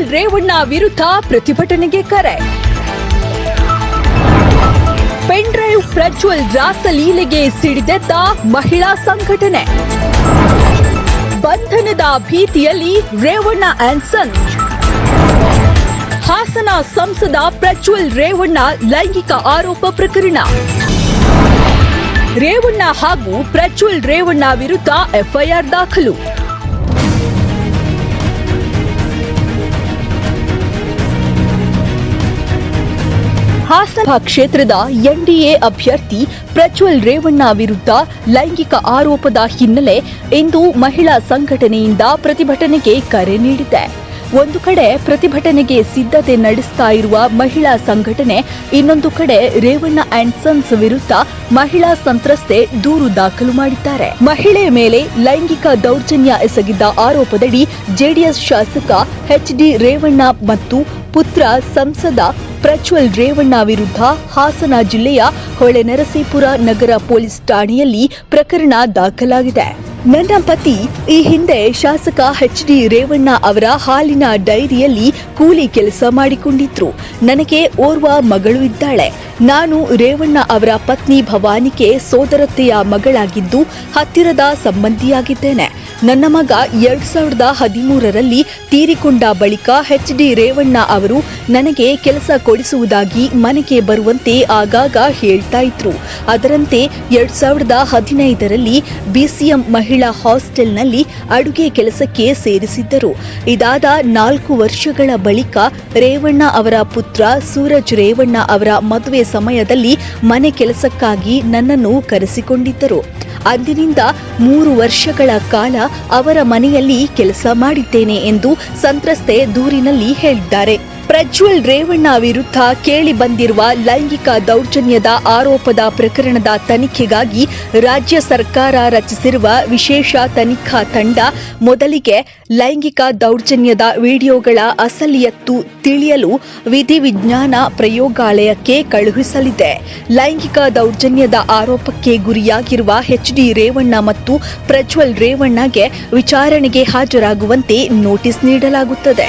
ರೇವಣ್ಣ ವಿರುದ್ಧ ಪ್ರತಿಭಟನೆಗೆ ಕರೆ. ಪೆನ್ ಡ್ರೈವ್ ಪ್ರಜ್ವಲ್ ರಾಸಲೀಲೆಗೆ ಸಿಡಿದೆದ್ದ ಮಹಿಳಾ ಸಂಘಟನೆ. ಬಂಧನದ ಭೀತಿಯಲ್ಲಿ ರೇವಣ್ಣ ಆಂಡ್ ಸನ್ ಹಾಸನ ಸಂಸದ ಪ್ರಜ್ವಲ್ ರೇವಣ್ಣ ಲೈಂಗಿಕ ಆರೋಪ ಪ್ರಕರಣ. ರೇವಣ್ಣ ಹಾಗೂ ಪ್ರಜ್ವಲ್ ರೇವಣ್ಣ ವಿರುದ್ಧ ಎಫ್ಐಆರ್ ದಾಖಲು. ಹಾಸನ ಕ್ಷೇತ್ರದ ಎನ್ಡಿಎ ಅಭ್ಯರ್ಥಿ ಪ್ರಜ್ವಲ್ ರೇವಣ್ಣ ವಿರುದ್ಧ ಲೈಂಗಿಕ ಆರೋಪದ ಹಿನ್ನೆಲೆ ಇಂದು ಮಹಿಳಾ ಸಂಘಟನೆಯಿಂದ ಪ್ರತಿಭಟನೆಗೆ ಕರೆ ನೀಡಿದೆ. ಒಂದು ಕಡೆ ಪ್ರತಿಭಟನೆಗೆ ಸಿದ್ಧತೆ ನಡೆಸ್ತಾ ಇರುವ ಮಹಿಳಾ ಸಂಘಟನೆ, ಇನ್ನೊಂದು ಕಡೆ ರೇವಣ್ಣ ಅಂಡ್ ಸನ್ಸ್ ವಿರುದ್ಧ ಮಹಿಳಾ ಸಂತ್ರಸ್ತೆ ದೂರು ದಾಖಲು ಮಾಡಿದ್ದಾರೆ. ಮಹಿಳೆ ಮೇಲೆ ಲೈಂಗಿಕ ದೌರ್ಜನ್ಯ ಎಸಗಿದ್ದ ಆರೋಪದಡಿ ಜೆಡಿಎಸ್ ಶಾಸಕ ಎಚ್ ಡಿ ರೇವಣ್ಣ ಮತ್ತು ಪುತ್ರ ಸಂಸದ ಪ್ರಜ್ವಲ್ ರೇವಣ್ಣ ವಿರುದ್ಧ ಹಾಸನ ಜಿಲ್ಲೆಯ ಹೊಳೆನರಸೀಪುರ ನಗರ ಪೊಲೀಸ್ ಠಾಣೆಯಲ್ಲಿ ಪ್ರಕರಣ ದಾಖಲಾಗಿದೆ. ನನ್ನ ಪತಿ ಈ ಹಿಂದೆ ಶಾಸಕ ಎಚ್ ಡಿ ರೇವಣ್ಣ ಅವರ ಹಾಲಿನ ಡೈರಿಯಲ್ಲಿ ಕೂಲಿ ಕೆಲಸ ಮಾಡಿಕೊಂಡಿದ್ರು. ನನಗೆ ಓರ್ವ ಮಗಳು ಇದ್ದಾಳೆ. ನಾನು ರೇವಣ್ಣ ಅವರ ಪತ್ನಿ ಭವಾನಿಗೆ ಸೋದರತ್ತೆಯ ಮಗಳಾಗಿದ್ದು ಹತ್ತಿರದ ಸಂಬಂಧಿಯಾಗಿದ್ದೇನೆ. ನನ್ನ ಮಗ ಎರಡ್ ಸಾವಿರದ ಹದಿಮೂರರಲ್ಲಿ ತೀರಿಕೊಂಡ ಬಳಿಕ ಎಚ್ ಡಿ ರೇವಣ್ಣ ಅವರು ನನಗೆ ಕೆಲಸ ಕೊಡಿಸುವುದಾಗಿ ಮನೆಗೆ ಬರುವಂತೆ ಆಗಾಗ ಹೇಳ್ತಾ ಇದ್ರು. ಅದರಂತೆ ಎರಡ್ ಸಾವಿರದ ಹದಿನೈದರಲ್ಲಿ ಬಿಸಿಎಂ ಮಹಿಳಾ ಹಾಸ್ಟೆಲ್ನಲ್ಲಿ ಅಡುಗೆ ಕೆಲಸಕ್ಕೆ ಸೇರಿಸಿದ್ದರು. ಇದಾದ ನಾಲ್ಕು ವರ್ಷಗಳ ಬಳಿಕ ರೇವಣ್ಣ ಅವರ ಪುತ್ರ ಸೂರಜ್ ರೇವಣ್ಣ ಅವರ ಮದುವೆ ಸಮಯದಲ್ಲಿ ಮನೆ ಕೆಲಸಕ್ಕಾಗಿ ನನ್ನನ್ನು ಕರೆಸಿಕೊಂಡಿದ್ದರು. ಅಂದಿನಿಂದ ಮೂರು ವರ್ಷಗಳ ಕಾಲ ಅವರ ಮನೆಯಲ್ಲಿ ಕೆಲಸ ಮಾಡಿದ್ದೇನೆ ಎಂದು ಸಂತ್ರಸ್ತೆ ದೂರಿನಲ್ಲಿ ಹೇಳಿದ್ದಾರೆ. ಪ್ರಜ್ವಲ್ ರೇವಣ್ಣ ವಿರುದ್ಧ ಕೇಳಿ ಬಂದಿರುವ ಲೈಂಗಿಕ ದೌರ್ಜನ್ಯದ ಆರೋಪದ ಪ್ರಕರಣದ ತನಿಖೆಗಾಗಿ ರಾಜ್ಯ ಸರ್ಕಾರ ರಚಿಸಿರುವ ವಿಶೇಷ ತನಿಖಾ ತಂಡ ಮೊದಲಿಗೆ ಲೈಂಗಿಕ ದೌರ್ಜನ್ಯದ ವಿಡಿಯೋಗಳ ಅಸಲಿಯತ್ತು ತಿಳಿಯಲು ವಿಧಿವಿಜ್ಞಾನ ಪ್ರಯೋಗಾಲಯಕ್ಕೆ ಕಳುಹಿಸಲಿದೆ. ಲೈಂಗಿಕ ದೌರ್ಜನ್ಯದ ಆರೋಪಕ್ಕೆ ಗುರಿಯಾಗಿರುವ ಎಚ್ ಡಿ ರೇವಣ್ಣ ಮತ್ತು ಪ್ರಜ್ವಲ್ ರೇವಣ್ಣಗೆ ವಿಚಾರಣೆಗೆ ಹಾಜರಾಗುವಂತೆ ನೋಟಿಸ್ ನೀಡಲಾಗುತ್ತದೆ.